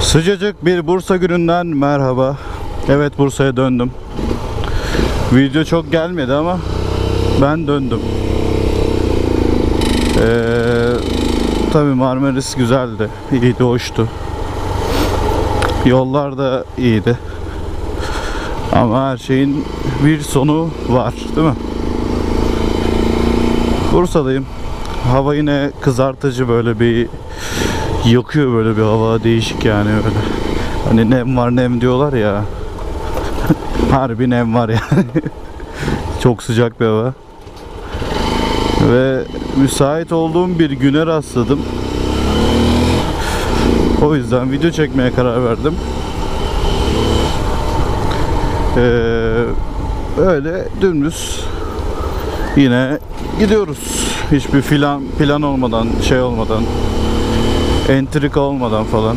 Sıcacık bir Bursa gününden merhaba. Evet Bursa'ya döndüm. Video çok gelmedi ama ben döndüm. Ee, tabii Marmaris güzeldi. İyiydi, hoştu. Yollar da iyiydi. Ama her şeyin bir sonu var, değil mi? Bursa'dayım. Hava yine kızartıcı böyle bir yakıyor böyle bir hava değişik yani öyle. Hani nem var nem diyorlar ya. Harbi nem var yani. Çok sıcak bir hava. Ve müsait olduğum bir güne rastladım. O yüzden video çekmeye karar verdim. Ee, öyle dümdüz yine gidiyoruz. Hiçbir plan plan olmadan, şey olmadan, entrika olmadan falan.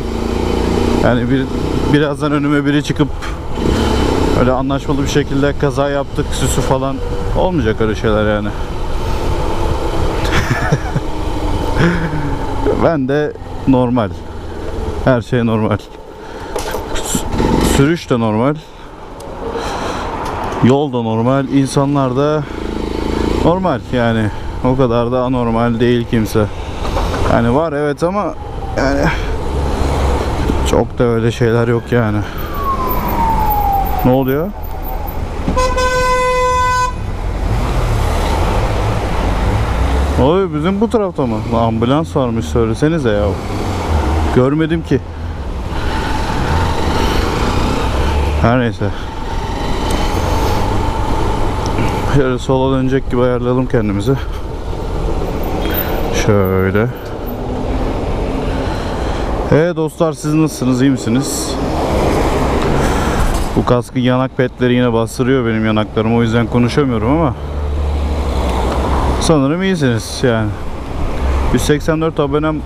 Yani bir birazdan önüme biri çıkıp öyle anlaşmalı bir şekilde kaza yaptık süsü falan olmayacak öyle şeyler yani. ben de normal. Her şey normal. Sürüş de normal. Yol da normal. insanlar da normal yani. O kadar da anormal değil kimse. Yani var evet ama yani çok da öyle şeyler yok yani. Ne oluyor? Oy bizim bu tarafta mı? Lan Ambulans varmış söylesenize ya. Görmedim ki. Her neyse. Şöyle sola dönecek gibi ayarlayalım kendimizi. Şöyle. Evet dostlar siz nasılsınız? iyi misiniz? Bu kaskın yanak petleri yine bastırıyor benim yanaklarımı o yüzden konuşamıyorum ama sanırım iyisiniz yani. 184 abonem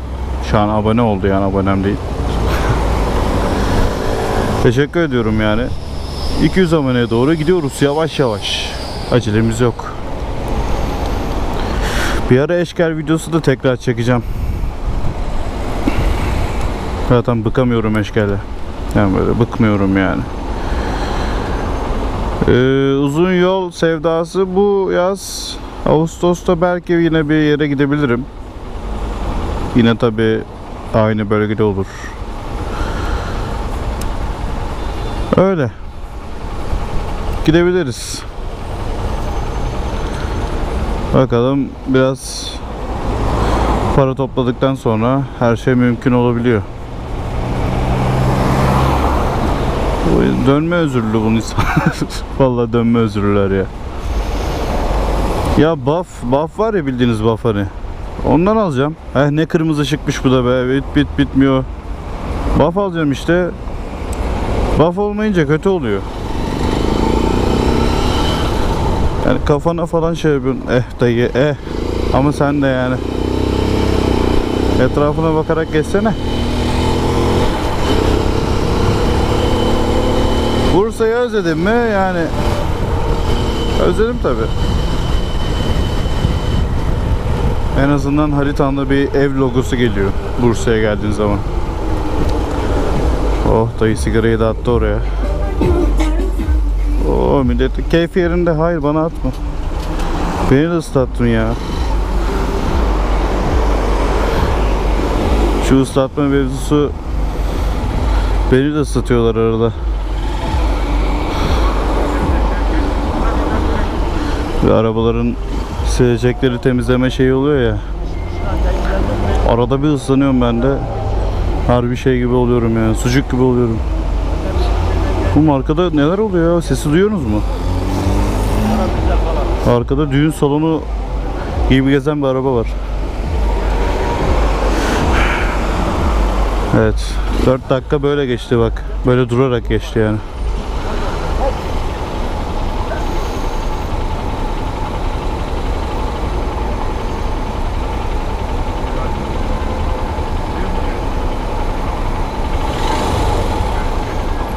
şu an abone oldu yani abonem değil. Teşekkür ediyorum yani. 200 aboneye doğru gidiyoruz yavaş yavaş. Acelemiz yok. Bir ara eşker videosu da tekrar çekeceğim. Zaten bıkamıyorum eşkele. Yani böyle bıkmıyorum yani. Ee, uzun yol sevdası bu yaz Ağustos'ta belki yine bir yere gidebilirim. Yine tabi aynı bölgede olur. Öyle. Gidebiliriz. Bakalım biraz para topladıktan sonra her şey mümkün olabiliyor. Bu Dönme özürlü bunun ismi. Vallahi dönme özürlüler ya. Ya buff, buff var ya bildiğiniz buff hani. Ondan alacağım. Eh ne kırmızı ışıkmış bu da be. Bit bit bitmiyor. Buff alacağım işte. Buff olmayınca kötü oluyor. Yani kafana falan şey yapıyorsun. Eh dayı eh. Ama sen de yani. Etrafına bakarak geçsene. Bursa'yı özledim mi? Yani özledim tabi. En azından haritamda bir ev logosu geliyor Bursa'ya geldiğin zaman. Oh dayı sigarayı da attı oraya. Oo millet keyfi yerinde. Hayır bana atma. Beni de ıslattın ya. Şu ıslatma mevzusu beni de ıslatıyorlar arada. Ve arabaların silecekleri temizleme şeyi oluyor ya. Arada bir ıslanıyorum ben de. Harbi şey gibi oluyorum yani. Sucuk gibi oluyorum. Bu arkada neler oluyor ya? Sesi duyuyorsunuz mu? Arkada düğün salonu gibi gezen bir araba var. Evet. 4 dakika böyle geçti bak. Böyle durarak geçti yani.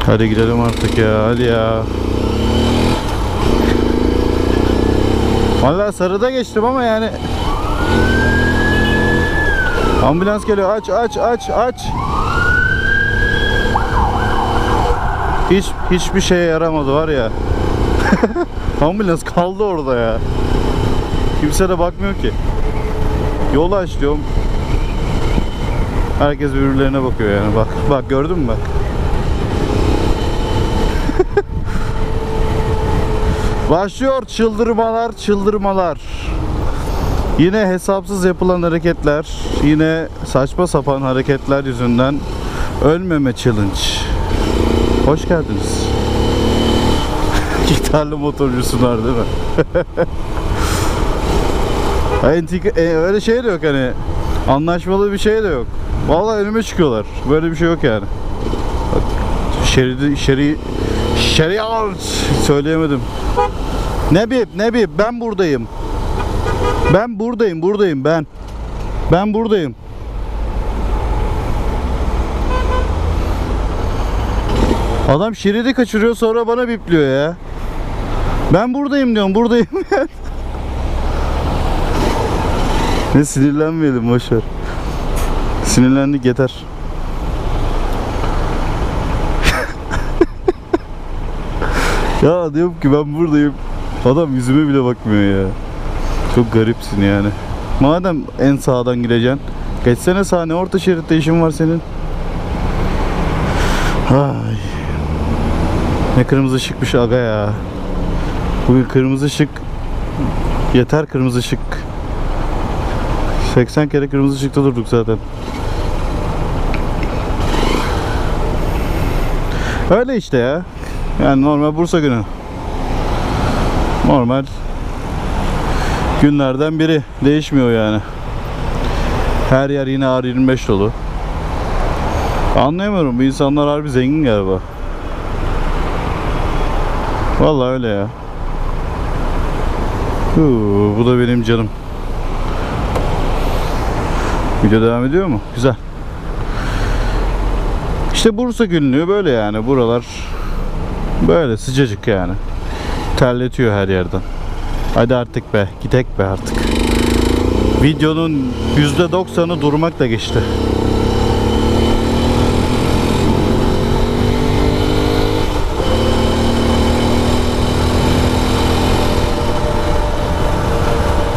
Hadi gidelim artık ya. Hadi ya. Vallahi sarıda geçtim ama yani Ambulans geliyor. Aç aç aç aç. Hiç hiçbir şeye yaramadı var ya. Ambulans kaldı orada ya. Kimse de bakmıyor ki. Yolu aç diyorum. Herkes birbirlerine bakıyor yani. Bak bak gördün mü bak. Başlıyor çıldırmalar çıldırmalar. Yine hesapsız yapılan hareketler, yine saçma sapan hareketler yüzünden ölmeme challenge. Hoş geldiniz. Gitarlı motorcusular değil mi? Entik, e, öyle şey de yok hani anlaşmalı bir şey de yok. Vallahi önüme çıkıyorlar. Böyle bir şey yok yani. Şeridi, şeri, şeriat söyleyemedim. Nebip, Nebip ben buradayım. Ben buradayım, buradayım ben. Ben buradayım. Adam şeridi kaçırıyor sonra bana bipliyor ya. Ben buradayım diyorum, buradayım. ne sinirlenmeyelim boşver. Sinirlendik yeter. Ya diyorum ki ben buradayım. Adam yüzüme bile bakmıyor ya. Çok garipsin yani. Madem en sağdan gideceksin. Geçsene sağa ne orta şeritte işin var senin. Ay. Ne kırmızı ışıkmış aga ya. Bugün kırmızı ışık yeter kırmızı ışık. 80 kere kırmızı ışıkta durduk zaten. Öyle işte ya. Yani normal Bursa günü. Normal günlerden biri. Değişmiyor yani. Her yer yine R25 dolu. Anlayamıyorum. Bu insanlar harbi zengin galiba. Vallahi öyle ya. Huu, bu da benim canım. Video devam ediyor mu? Güzel. İşte Bursa günlüğü böyle yani. Buralar böyle sıcacık yani. Terletiyor her yerden. Hadi artık be. Gidek be artık. Videonun %90'ı durmakla geçti.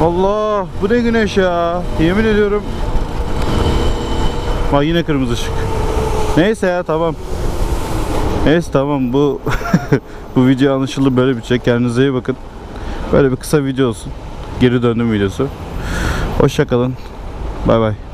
Allah bu ne güneş ya. Yemin ediyorum. Bak yine kırmızı ışık. Neyse ya tamam. Neyse tamam bu bu video anlaşıldı böyle bitecek. Kendinize iyi bakın. Böyle bir kısa video olsun. Geri döndüm videosu. Hoşça kalın. Bay bay.